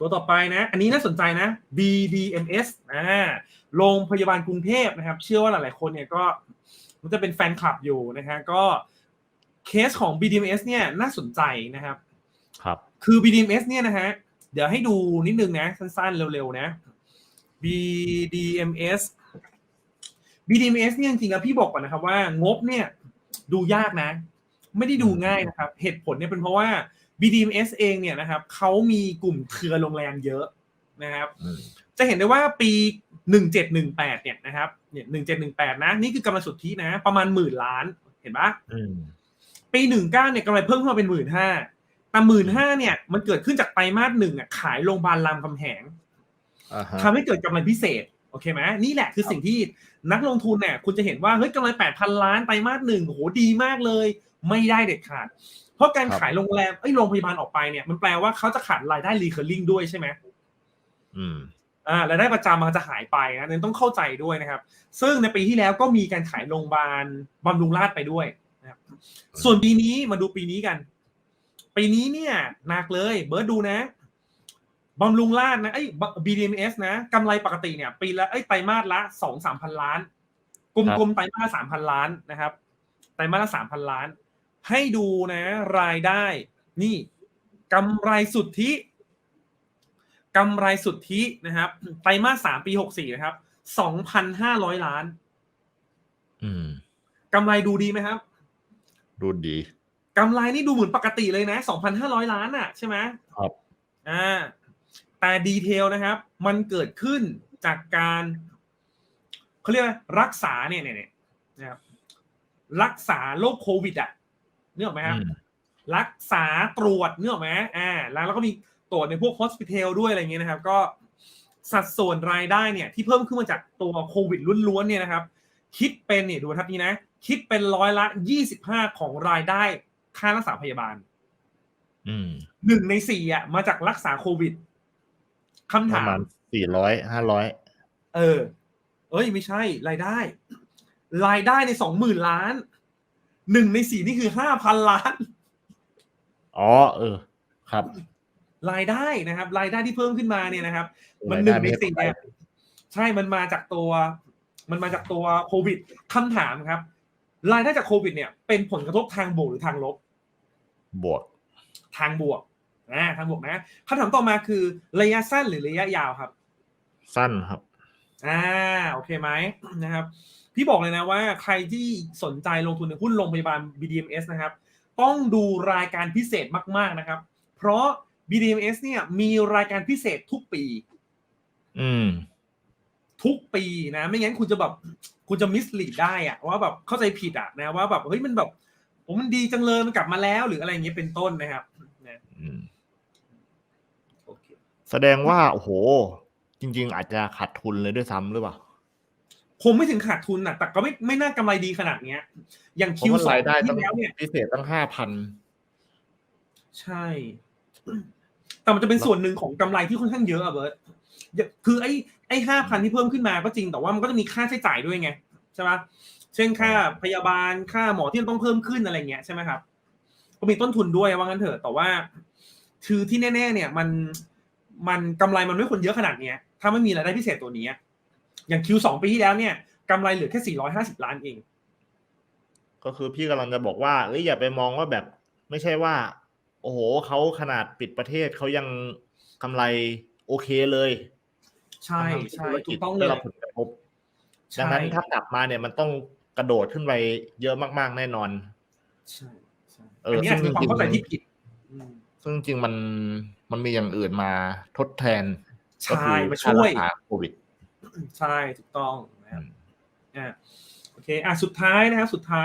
ตัวต่อไปนะ อันนี้น่าสนใจนะ BDMS อ่าโรงพยาบาลกรุงเทพนะครับ เชื่อว่าหลายๆคนเนี่ยก็มันจะเป็นแฟนคลับอยู่นะฮะก็เคสของ BDMS เนี่ยน่าสนใจนะครับ ครับ คือ BDMS เนี่ยนะฮะเดี๋ยวให้ดูนิดนึงนะ สั้นๆ เร็วๆ นะ BDMS BDMS เนี่ยจริงๆแล้วพี่บอกก่อนนะครับว่างบเนี่ยดูยากนะ ไม่ได้ดูง่ายนะครับ เหตุผลเนี่ยเป็นเพราะว่า BDMS เองเนี่ยนะครับเขามีกลุ่มเครือโรงแรมเยอะนะครับอืมจะเห็นได้ว่าปี 1718 เนี่ยนะครับเนี่ย1718 นะ นี่คือกำไรสุทธินะ ประมาณหมื่นล้านเห็นปะอืมปี 19 เนี่ยกำไรเพิ่มขึ้นมาเป็นหมื่นห้าแต่หมื่นห้าเนี่ยมันเกิดขึ้นจากไตรมาสหนึ่งอะขายโรงพยาบาลรามคำแหงอ่าฮะทำให้เกิดกำไรพิเศษโอเคไหมนี่แหละคือสิ่งที่นักลงทุนเนี่ยคุณจะเห็นว่าเฮ้ยกำไร8,000ล้านไตรมาสหนึ่งโอ้โหดีมากเลย ไม่ได้เด็ดขาด เพราะการขายโรงแรมเอ้ยโรงพยาบาลออกไปเนี่ยมันแปลว่าเขาจะขาดรายได้ recurring ด้วยใช่ไหมอืมอ่ารายได้ประจำมันจะหายไปนะนั้นต้องเข้าใจด้วยนะครับ ซึ่งในปีที่แล้วก็มีการขายโรงพยาบาลบำรุงราษฎร์ไปด้วยนะครับ ส่วนปีนี้มาดูปีนี้กัน ปีนี้เนี่ยหนักเลย เบิร์ดดูนะบำรุงราษฎร์นะไอ้ BDMs นะกำไรปกติเนี่ย ปีละไอ้ยไตรมาสละสองสามพันล้าน กลมๆไตรมาสสามพันล้านนะครับ ไตรมาสละสามพันล้าน ให้ดูนะรายได้ นี่กำไรสุทธิกำไรสุทธินะครับไตรมาสสามปีหกสี่นะครับสองพันห้าร้อยล้านอืมกำไรดูดีไหมครับ ดูดีกำไรนี่ดูเหมือนปกติเลยนะสองพันห้าร้อยล้านอะใช่ไหมครับอ่าแต่ดีเทลนะครับ มันเกิดขึ้นจากการเขาเรียกว่ารักษาเนี่ยเนี่ยเนี่ยนะครับรักษาโรคโควิดอะ นึกออกไหมครับอืมรักษาตรวจเนื้ออกไหมอ่าแล้วแล้วก็มีตรวจในพวก h o ส p i t a l ด้วยอะไรเงี้ยนะครับ ก็สัดส่วนรายได้เนี่ยที่เพิ่มขึ้นมาจากตัวโควิดล้วนๆเนี่ยนะครับ คิดเป็นเนี่ยดูบรรทัดนี้นะ คิดเป็นร้อยละ25ของรายได้ค่ารักษาพยาบาลอืมหนึ่งในสี่อะมาจากรักษาโควิดคำปถาระมมาณสี่ร้อยห้าร้อยเออ เอ้ยไม่ใช่ รายได้ รายได้ในสองหมื่นล้าน หนึ่งในสี่นี่คือห้าพันล้าน อ๋อ เออ ครับ รายได้นะครับ รายได้ที่เพิ่มขึ้นมาเนี่ยนะครับ มันรายหได้นึ่งในไม่สี่เท่าไหร่เนี่ยใช่มันมาจากตัว มันมาจากตัวโควิดคำถามครับ รายได้จากโควิด เนี่ย เป็นผลกระทบทางบวกหรือทางลบ บวก ทางบวกนะทางบวกนะคำถามต่อมาคือระยะสั้นหรือระยะยาวครับ สั้นครับ อ่าโอเคไหมนะครับ พี่บอกเลยนะว่าใครที่สนใจลงทุนในหุ้นโรงพยาบาล BDMs นะครับ ต้องดูรายการพิเศษมาก ๆนะครับ เพราะ BDMs เนี่ยมีรายการพิเศษทุกปี อืม ทุกปีนะ ไม่งั้นคุณจะแบบคุณจะมิสลีดได้อะว่าแบบเข้าใจผิดอะนะว่าแบบเฮ้ยมันแบบผมมันดีจังเลยมันกลับมาแล้วหรืออะไรอย่างเงี้ยเป็นต้นนะครับนะอืมโอเคแสดงว่าโอ้โห จริง ๆ อาจจะขาดทุนเลยด้วยซ้ำหรือเปล่าคงไม่ถึงขาดทุนนะแต่ก็ไม่ไม่น่ากำไรดีขนาดเนี้ย อย่างเพราะ Q2 ว่ารายได้ต้อที่งแล้วเนี่ยพิเศษตั้งห้าพันใช่ แต่มันจะเป็นส่วนหนึ่งของกำไรที่ค่อนข้างเยอะอะเบิร์ตอย่าคือไอ้ไอ้ห้าพันที่เพิ่มขึ้นมาก็จริง แต่ว่ามันก็จะมีค่าใช้จ่ายด้วยไงใช่ไหมเช่นค่าพยาบาลค่าหมอที่ต้องเพิ่มขึ้นอะไรเงี้ยใช่ไหมครับ ก็มีต้นทุนด้วยว่างั้นเถอะ แต่ว่าคือที่แน่ ๆ เนี่ยมัน มันกำไรมันไม่ควรเยอะขนาดเนี้ย ถ้าไม่มีรายได้พิเศษตัวนี้ อย่าง Q2 ปีที่แล้วเนี่ยกำไรเหลือแค่450 ล้านเอง ก็คือพี่กำลังจะบอกว่าเอ้ยอย่าไปมองว่าแบบ ไม่ใช่ว่า โอ้โหเขาขนาดปิดประเทศเขายังกำไรโอเคเลย ใช่ทั้งๆที่ใช่ธุรถูกิจกต้องเลได้ยรับผลกระทบใช่ดังนั้นถ้ากลับมาเนี่ยมันต้องกระโดดขึ้นไปเยอะมากๆแน่นอนใช่ใช่เอออัอันนี้อาจจะเป็นความเข้าใจที่ผิดอืมซึ่งจริงๆมัน มันมีอย่างอื่นมาทดแทนใช่ก็คือมาช่วยค่รักษาโควิด ใช่ถูกต้องนะคอืรับมอ่าโอเคอะสุดท้ายนะครับสุดท้าย